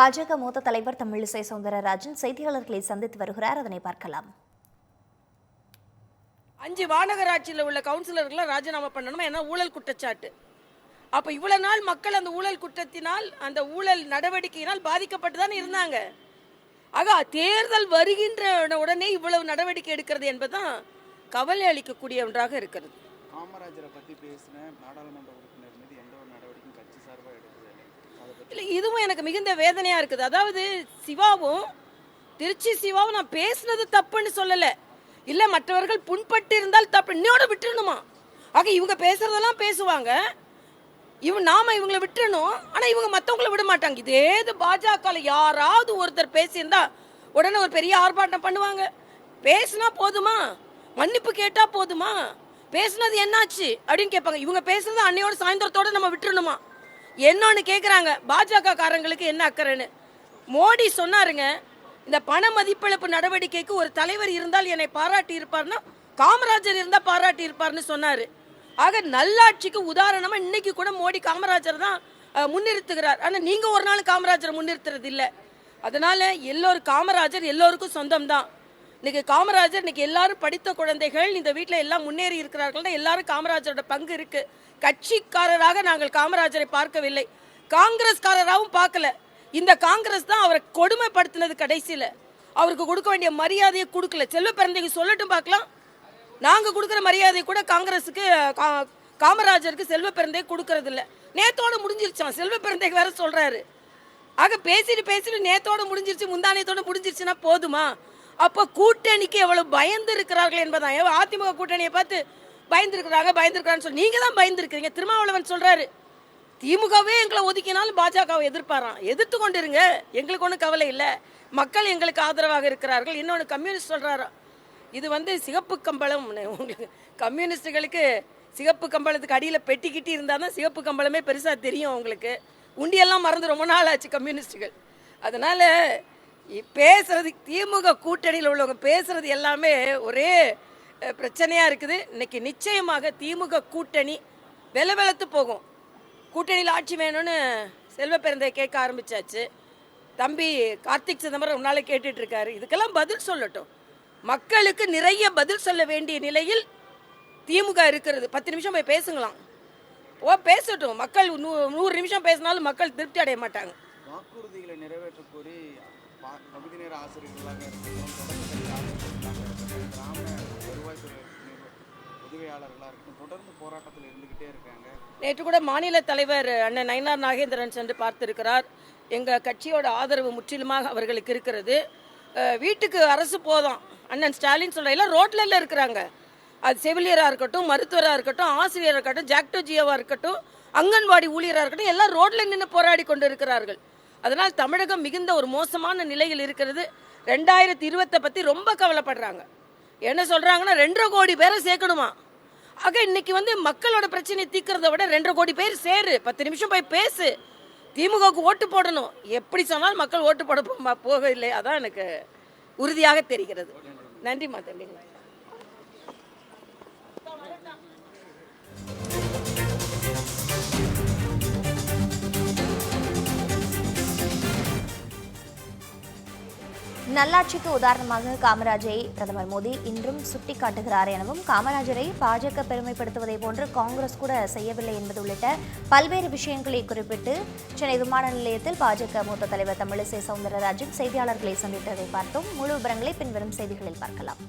பாஜக மூத்த தலைவர் தமிழிசை சவுந்தரராஜன் செய்தியாளர்களை சந்தித்து வருகிறார். அதனை பார்க்கலாம். அஞ்சு மாநகராட்சியில் உள்ள கவுன்சிலர்களை ராஜினாமா பண்ணணுமா? ஏன்னா ஊழல் குற்றச்சாட்டு. அப்ப இவ்வளவு நாள் மக்கள் அந்த ஊழல் குற்றத்தினால் அந்த ஊழல் நடவடிக்கையினால் பாதிக்கப்பட்டு தான் இருந்தாங்க. ஆக தேர்தல் வருகின்ற உடனே இவ்வளவு நடவடிக்கை எடுக்கிறது என்பதுதான் கவலை அளிக்கக்கூடிய ஒன்றாக இருக்கிறது. காமராஜரை பத்தி பேசின நாடாளுமன்ற உறுப்பினர் மீது எந்த ஒரு நடவடிக்கையும் கட்சி சார்பாக எடுக்கிறது இல்லை இதுவும் எனக்கு மிகுந்த வேதனையா இருக்குது. அதாவது சிவாவும் திருச்சி சிவாவும் நான் பேசுனது தப்புன்னு சொல்லல. இல்ல மற்றவர்கள் புண்பட்டு இருந்தால் தப்பு. இன்னோட விட்டுறணுமா? ஆக இவங்க பேசுறதெல்லாம் பேசுவாங்க. இவன் நாம இவங்களை விட்டுறணும். ஆனா இவங்க மற்றவங்கள விட மாட்டாங்க. இதே இது பாஜக யாராவது ஒருத்தர் பேசியிருந்தா உடனே ஒரு பெரிய ஆர்ப்பாட்டம் பண்ணுவாங்க. பேசுனா போதுமா? மன்னிப்பு கேட்டா போதுமா? பேசுனது என்னாச்சு அப்படின்னு கேட்பாங்க. இவங்க பேசுனது அன்னையோட சாயந்தரத்தோட நம்ம விட்டுறணுமா? என்னன்னு கேட்குறாங்க பாஜக காரங்களுக்கு என்ன அக்கறைன்னு? மோடி சொன்னாருங்க இந்த பண மதிப்பிழப்பு நடவடிக்கைக்கு ஒரு தலைவர் இருந்தால் என்னை பாராட்டி இருப்பார்னா காமராஜர் இருந்தால் பாராட்டி இருப்பார்னு சொன்னார். ஆக நல்லாட்சிக்கு உதாரணமாக இன்னைக்கு கூட மோடி காமராஜர் தான் முன்னிறுத்துகிறார். ஆனால் நீங்கள் ஒரு நாள் காமராஜரை முன்னிறுத்துறது இல்லை அதனால எல்லோரும் காமராஜர் எல்லோருக்கும் சொந்தம் தான் இன்னைக்கு காமராஜர் இன்னைக்கு எல்லாரும் படித்த குழந்தைகள் இந்த வீட்டில் எல்லாம் முன்னேறி இருக்கிறார்கள்னா எல்லாரும் காமராஜரோட பங்கு இருக்கு. கட்சிக்காரராக நாங்கள் காமராஜரை பார்க்கவில்லை. காங்கிரஸ்காரராகவும் பார்க்கல. இந்த காங்கிரஸ் தான் அவரை கொடுமைப்படுத்தினது கடைசியில். அவருக்கு கொடுக்க வேண்டிய மரியாதையை கொடுக்கல. செல்வ பிறந்தைக்கு சொல்லட்டும் பார்க்கலாம். நாங்கள் கொடுக்குற மரியாதை கூட காங்கிரஸுக்கு கா- காமராஜருக்கு செல்வ பிறந்தை கொடுக்கறதில்ல. நேத்தோட முடிஞ்சிருச்சான் செல்வ பிறந்தைக்கு வேற சொல்கிறாரு ஆக பேசிட்டு பேசிட்டு நேத்தோட முடிஞ்சிருச்சு முந்தானியத்தோட முடிஞ்சிருச்சுன்னா போதுமா? அப்போ கூட்டணிக்கு எவ்வளவு பயந்து இருக்கிறார்கள் என்பதான் அதிமுக கூட்டணியை பார்த்து பயந்துருக்கிறாங்க பயந்துருக்கிறான்னு சொல்லி நீங்கள் தான் பயந்துருக்கிறீங்க. திருமாவளவன் சொல்கிறாரு திமுகவே எங்களை ஒதுக்கினாலும் பாஜகவை எதிர்ப்பாராம். எதிர்த்து கொண்டிருங்க எங்களுக்கு ஒன்றும் கவலை இல்லை. மக்கள் எங்களுக்கு ஆதரவாக இருக்கிறார்கள். இன்னொன்று கம்யூனிஸ்ட் சொல்கிறாரா இது வந்து சிகப்பு கம்பளம். உங்களுக்கு கம்யூனிஸ்டுகளுக்கு சிகப்பு கம்பளத்துக்கு அடியில் பெட்டிக்கிட்டு இருந்தால் தான் சிகப்பு கம்பளமே பெருசாக தெரியும் உங்களுக்கு. உண்டியெல்லாம் மறந்து ரொம்ப நாள் ஆச்சு கம்யூனிஸ்டுகள். அதனால் பேசுறது திமுக கூட்டணியில் உள்ளவங்க பேசுறது எல்லாமே ஒரே பிரச்சனையாக பிரச்சனையா இருக்குது. இன்னைக்கு நிச்சயமாக திமுக கூட்டணி வெல வெலத்து போகும். கூட்டணியில் ஆட்சி வேணும்னு செல்வ பிறந்தை கேட்க ஆரம்பிச்சாச்சு. தம்பி கார்த்திக் சிதம்பரம் உன்னால கேட்டுட்டு இருக்காரு இதுக்கெல்லாம் பதில் சொல்லட்டும். மக்களுக்கு நிறைய பதில் சொல்ல வேண்டிய நிலையில் திமுக இருக்கிறது. பத்து நிமிஷம் போய் பேசுங்களாம். ஓ பேசட்டும். மக்கள் நூ- நூறு நிமிஷம் பேசினாலும் மக்கள் திருப்தி அடைய மாட்டாங்க. வாக்குறுதிகளை நிறைவேற்ற கோரி பகுதி நேர ஆசிரியர்களாக இருக்கட்டும் ஆசிரியர்களாக இருக்கட்டும் கிராம வருவாய்த்துறை உதவியாளர்களாக இருக்கட்டும் தொடர்ந்து போராட்டத்தில் இருந்துகிட்டே இருக்காங்க. நேற்று கூட மாநில தலைவர் அண்ணன் நயனார் நாகேந்திரன் சென்று பார்த்திருக்கிறார். எங்கள் கட்சியோட ஆதரவு முற்றிலுமாக அவர்களுக்கு இருக்கிறது. வீட்டுக்கு அரசு போதும். அண்ணன் ஸ்டாலின் சொல்கிற எல்லாம் ரோட்ல எல்லாம் இருக்கிறாங்க. அது செவிலியராக இருக்கட்டும் மருத்துவராக இருக்கட்டும் ஆசிரியராக இருக்கட்டும் ஜாக்டோஜியாவாக இருக்கட்டும் அங்கன்வாடி ஊழியராக இருக்கட்டும் எல்லாம் ரோட்ல நின்று போராடி கொண்டு இருக்கிறார்கள். அதனால் தமிழகம் மிகுந்த ஒரு மோசமான நிலையில் இருக்கிறது. ரெண்டாயிரத்தி இருபத்தை பற்றி ரொம்ப கவலைப்படுறாங்க. என்ன சொல்கிறாங்கன்னா ரெண்டரை கோடி பேரை சேர்க்கணுமா? ஆக இன்னைக்கு வந்து மக்களோட பிரச்சனையை தீக்கிறத விட ரெண்டரை கோடி பேர் சேரு. பத்து நிமிஷம் போய் பேசு. திமுகவுக்கு ஓட்டு போடணும். எப்படி சொன்னாலும் மக்கள் ஓட்டு போட போக இல்லையா அதான் எனக்கு உறுதியாக தெரிகிறது. நன்றிம்மா தம்பிங்க நல்லாட்சிக்கு உதாரணமாக காமராஜை பிரதமர் மோடி இன்றும் சுட்டிக்காட்டுகிறார் எனவும் காமராஜரை பாஜக பெருமைப்படுத்துவதை போன்று காங்கிரஸ் கூட செய்யவில்லை என்பது உள்ளிட்ட பல்வேறு விஷயங்களை குறிப்பிட்டு சென்னை விமான நிலையத்தில் பாஜக மூத்த தலைவர் தமிழிசை சவுந்தரராஜன் செய்தியாளர்களை சந்தித்ததை பார்த்தோம். முழு விவரங்களை பின்வரும் செய்திகளில் பார்க்கலாம்.